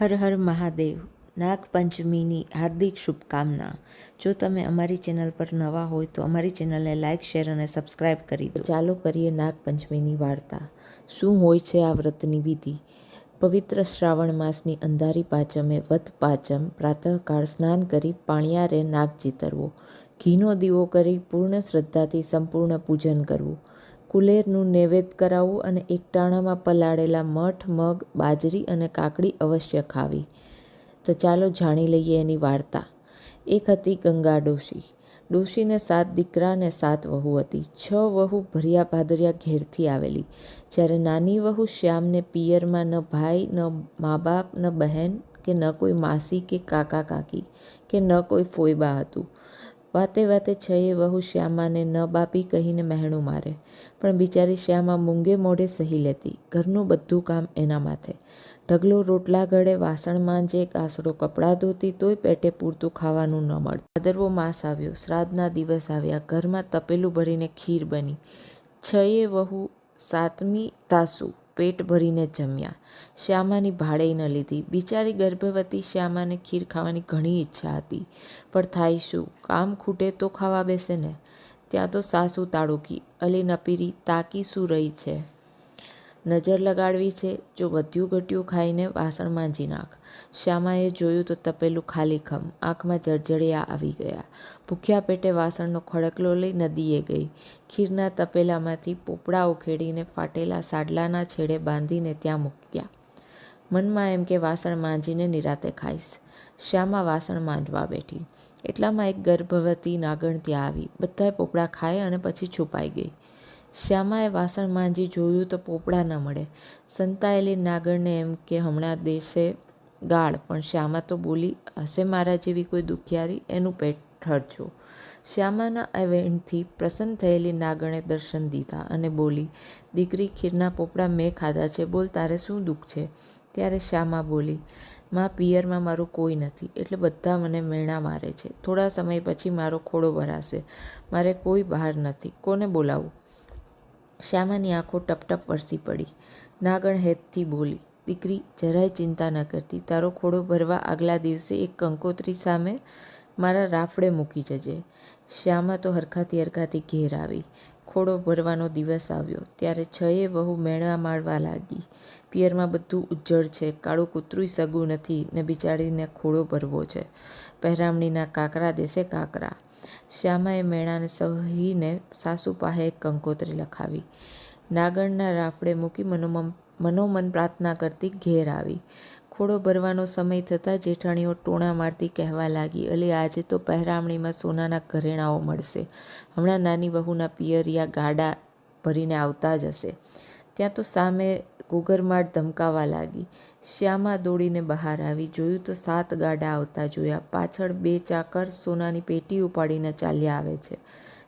હર હર મહાદેવ, નાગપંચમીની હાર્દિક શુભકામના. જો તમે અમારી ચેનલ પર નવા હોય તો અમારી ચેનલને લાઇક શેર અને સબસ્ક્રાઇબ કરી દો. ચાલો કરીએ નાગપંચમીની વાર્તા. શું હોય છે આ વ્રતની વિધિ? પવિત્ર શ્રાવણ માસની અંધારી પાંચમે વત પાંચમ પ્રાતઃકાળ સ્નાન કરી પાણિયારે નાગ ચિતરવો ઘીનો દીવો કરી પૂર્ણ શ્રદ્ધાથી સંપૂર્ણ પૂજન કરવું. કુલેરનું નૈવેદ્ય કરાવવું અને એકટાણામાં પલાળેલા મઠ, મગ, બાજરી અને કાકડી અવશ્ય ખાવી. તો ચાલો જાણી લઈએ એની વાર્તા. એક હતી ગંગા ડોશી. ડોશીને સાત દીકરા અને સાત વહુ હતી. છ વહુ ભર્યા ભાદરિયા ઘેરથી આવેલી. જ્યારે નાની વહુ શ્યામને પિયરમાં ન ભાઈ, ન મા બાપ ન બહેન કે ન કોઈ માસી કે કાકા કાકી કે ન કોઈ ફોઈબા હતું. વાતે વાતે છએ વહુ શ્યામાને ન બાપી કહીને મહેણું મારે. પણ બિચારી શ્યામા મૂંગે મોઢે સહી લેતી. ઘરનું બધું કામ એના માથે. ઢગલો રોટલા ગળે વાસણ માંજે, કાસડો કપડાં ધોતી, તોય પેટે પૂરતું ખાવાનું ન મળે ભાદરવો માસ આવ્યો. શ્રાદ્ધના દિવસ આવ્યા. ઘરમાં તપેલું ભરીને ખીર બની. છએ વહુ સાતમી તાસુ. પેટ ભરીને જમ્યા. શ્યામાની ભાડે ન લીધી. બિચારી ગર્ભવતી શ્યામાને ખીર ખાવાની ઘણી ઈચ્છા હતી. પણ થાય શું? કામ ખૂટે તો ખાવા બેસે ને? ત્યાં તો સાસુ તાળુકી અલી નપીરી તાકી શું રહી છે? નજર લગાડવી છે, જો વધ્યું ઘટ્યું ખાઈને વાસણ માંજી નાખ. શ્યામાએ જોયું તો તપેલું ખાલી ખમ, આંખમાં જળજળિયા આવી ગયા. ભૂખ્યા પેટે વાસણનો ખડકલો લઈ નદીએ ગઈ. ખીરના તપેલામાંથી પોપડા ઉખેડીને ફાટેલા સાડલાના છેડે બાંધીને ત્યાં મૂક્યા. મનમાં એમ કે વાસણ માંજીને નિરાતે ખાઈશ. શ્યામા વાસણ માંજવા બેઠી. એટલામાં એક ગર્ભવતી નાગણ ત્યાં આવી. બધાએ પોપડા ખાય અને પછી છુપાઈ ગઈ. શ્યામાએ વાસણ માંજી જોયું તો પોપડા ન મળે. સંતાયેલી નાગણને એમ કે, હમણાં દેશે ગાળ. પણ શ્યામા તો બોલી, હશે મારા જેવી કોઈ દુખિયારી? એનું પેટ ઠરજો શ્યામાના ઇવેન્ટથી પ્રસન્ન થયેલી નાગણે દર્શન દીધા અને બોલી, દીકરી, ખીરના પોપડા મેં ખાધા છે. બોલ, તારે શું દુઃખ છે? ત્યારે શ્યામા બોલી, માં, પિયરમાં મારું કોઈ નથી. એટલે બધા મને મેણા મારે છે. થોડા સમય પછી મારો ખોડો ભરાશે. મારે કોઈ બહાર નથી. કોને બોલાવું? શ્યામાની આંખો ટપટપ વરસી પડી. નાગણ હેતથી બોલી, દીકરી, જરાય ચિંતા ન કરતી. તારો ખોડો ભરવા આગલા દિવસે એક કંકોત્રી સામે મારા રાફડે મૂકી જજે. શ્યામા તો હરખાથી હરખાથી ઘેર આવી. ખોડો ભરવાનો દિવસ આવ્યો. ત્યારે છએ વહુ મેળા માળવા લાગી. પિયરમાં બધું ઉજ્જળ છે. કાળું કૂતરું સગું નથી ને બિચારીને ખોડો ભરવો છે. પહેરામણીના કાકરા દેશે કાકરા. શ્યામાએ મેણાને સહીને સાસુ પાસે કંકોત્રી લખાવી. નાગણના રાફડે મૂકી મનોમન મનોમન પ્રાર્થના કરતી ઘેર આવી. ખોડો ભરવાનો સમય થતાં જેઠાણીઓ ટોણા મારતી કહેવા લાગી, અલી, આજે તો પહેરામણીમાં સોનાના ઘરેણાઓ મળશે. હમણાં નાની વહુના પિયરિયા ગાડા ભરીને આવતા જ હશે. ત્યાં તો સામે ઘૂઘરમાળ ધમકાવા લાગી. શ્યામા દોડીને બહાર આવી. જોયું તો સાત ગાડા આવતા જોયા. પાછળ બે ચાકર સોનાની પેટી ઉપાડીને ચાલ્યા આવે છે.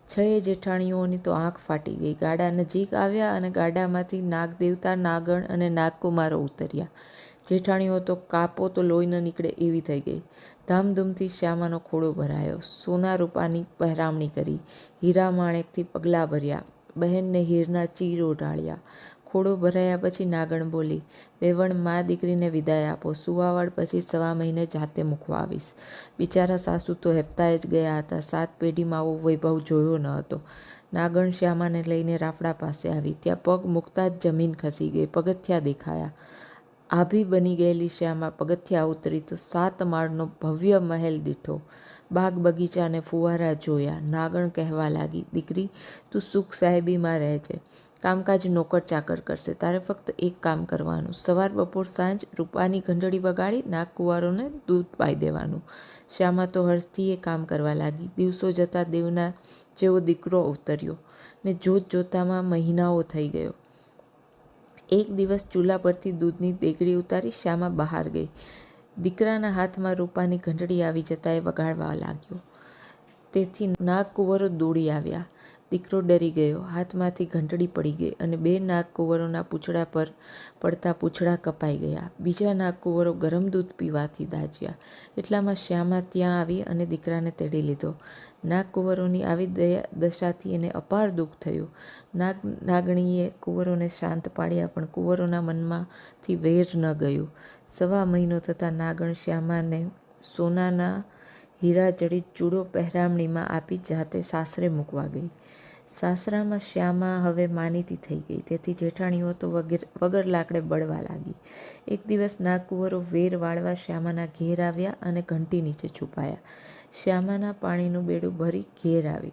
છએ જેઠાણીઓની તો આંખ ફાટી ગઈ. ગાડા નજીક આવ્યા અને ગાડામાંથી નાગદેવતા, નાગણ અને નાગકુમારો ઉતર્યા. જેઠાણીઓ તો કાપો તો લોહી ન નીકળે એવી થઈ ગઈ. ધામધૂમથી શ્યામાનો ખોડો ભરાયો. સોના રૂપાની પહેરામણી કરી. હીરા માણેકથી પગલાં ભર્યા. બહેનને હીરના ચીરો ઓઢાળ્યા. ખોડો ભરાયા પછી નાગણ બોલી વેવણ મા દીકરીને વિદાય આપો. સુવાવડ પછી સવા મહિને જાતે મૂકવા આવીશ. બિચારા સાસુ તો હેપતાએ જ ગયા હતા. સાત પેઢીમાં આવો વૈભવ જોયો ન હતો. નાગણ શ્યામાને લઈને રાફડા પાસે આવી. ત્યાં પગ મૂકતા જ જમીન ખસી ગઈ. પગથિયા દેખાયા. આભી બની ગયેલી શ્યામા. પગથિયા ઉતરી તો સાત માળનો ભવ્ય મહેલ દીઠો. બાગ બગીચાને ફુવારા જોયા. નાગણ કહેવા લાગી, દીકરી, તું સુખ સાહેબીમાં રહે છે. કામકાજ નોકર ચાકર કરશે. તારે ફક્ત એક કામ કરવાનું. સવાર બપોર સાંજ રૂપાની ઘંટડી વગાડી નાગ કુવારોને દૂધ પાઈ દેવાનું. શ્યામા તો હર્ષથી એ કામ કરવા લાગી. દિવસો જતાં દેવના જેવો દીકરો અવતર્યો ને જોત જોતામાં મહિનાઓ થઈ ગયો. એક દિવસ ચૂલા પરથી દૂધની દેગડી ઉતારી શ્યામા બહાર ગઈ. દીકરાના હાથમાં રૂપાની ઘંટડી આવી જતાં એ વગાડવા લાગ્યો. તેથી નાગ કુંવરો દોડી આવ્યા. દીકરો ડરી ગયો. હાથમાંથી ઘંટડી પડી ગઈ અને બે નાગકુંવરોના પૂંછડા પર પડતા પૂંછડા કપાઈ ગયા. બીજા નાગકુંવરો ગરમ દૂધ પીવાથી દાજ્યા. એટલામાં શ્યામા ત્યાં આવી અને દીકરાને તેડી લીધો. નાગકુંવરોની આવી દયા દશાથી એને અપાર દુઃખ થયું. નાગ, નાગણીએ કુંવરોને શાંત પાડ્યા, પણ કુંવરોના મનમાંથી વેર ન ગયું. સવા મહિનો થતાં નાગણ શ્યામાને સોનાના હીરા જડિત ચૂડો પહેરામણીમાં આપી જાતે સાસરે મૂકવા ગઈ. સાસરામાં શ્યામા હવે માનીતી થઈ ગઈ. તેથી જેઠાણીઓ તો વગેર, વગર લાકડે બળવા લાગી. એક દિવસ નાગકુંવરો વેર વાળવા શ્યામાના ઘેર આવ્યા અને ઘંટી નીચે છુપાયા. શ્યામાના પાણીનું બેડું ભરી ઘેર આવી.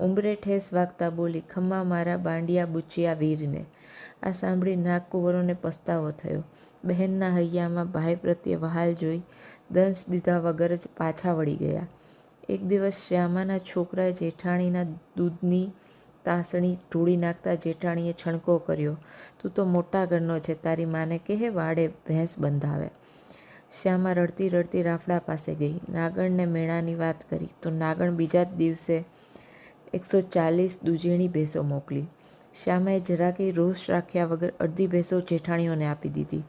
ઉંબરે ઠેસ વાગતા બોલી, ખમ્મા મારા બાંડિયા બુચિયા વીરને. આ સાંભળી નાગકુંવરોને પસ્તાવો થયો. બહેનના હૈયામાં ભાઈ પ્રત્યે વહાલ જોઈ દંશ દીધા વગર જ પાછા વળી ગયા. એક દિવસ શ્યામાના છોકરાએ જેઠાણીના દૂધની તાસણી ઢોળી નાખતા જેઠાણીએ છણકો કર્યો. તું તો મોટા ઘરનો છે, તારી માને કહે વાડે ભેંસ બંધાવે. શ્યામા રડતી રડતી રાફડા પાસે ગઈ. નાગણને મેળાની વાત કરી તો નાગણ બીજા જ દિવસે એકસો ચાલીસ દુજેણી ભેંસો મોકલી. શ્યામાએ જરાકેય રોષ રાખ્યા વગર અડધી ભેંસો જેઠાણીઓને આપી દીધી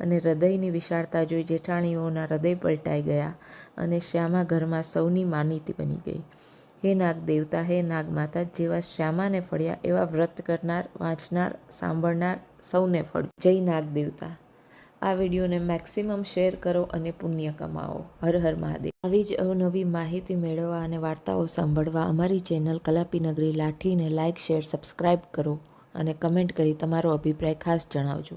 અને હૃદયની વિશાળતા જોઈ જેઠાણીઓના હૃદય પલટાઈ ગયા. અને શ્યામા ઘરમાં સૌની માનીતી બની ગઈ. હે નાગ દેવતા, હે નાગ માતા, જેવા શ્યામાને ફળ્યા, એવા વ્રત કરનાર, વાંચનાર, સાંભળનાર સૌને ફળ જય નાગ દેવતા. આ વિડીયોને મેક્સિમમ શેર કરો અને પુણ્ય કમાવો. હર હર મહાદેવ. આવી જ અવનવી માહિતી મેળવવા અને વાર્તાઓ સાંભળવા અમારી ચેનલ કલાપી નગરી લાઠીને લાઇક શેર સબસ્ક્રાઈબ કરો અને કમેન્ટ કરી તમારો અભિપ્રાય ખાસ જણાવજો.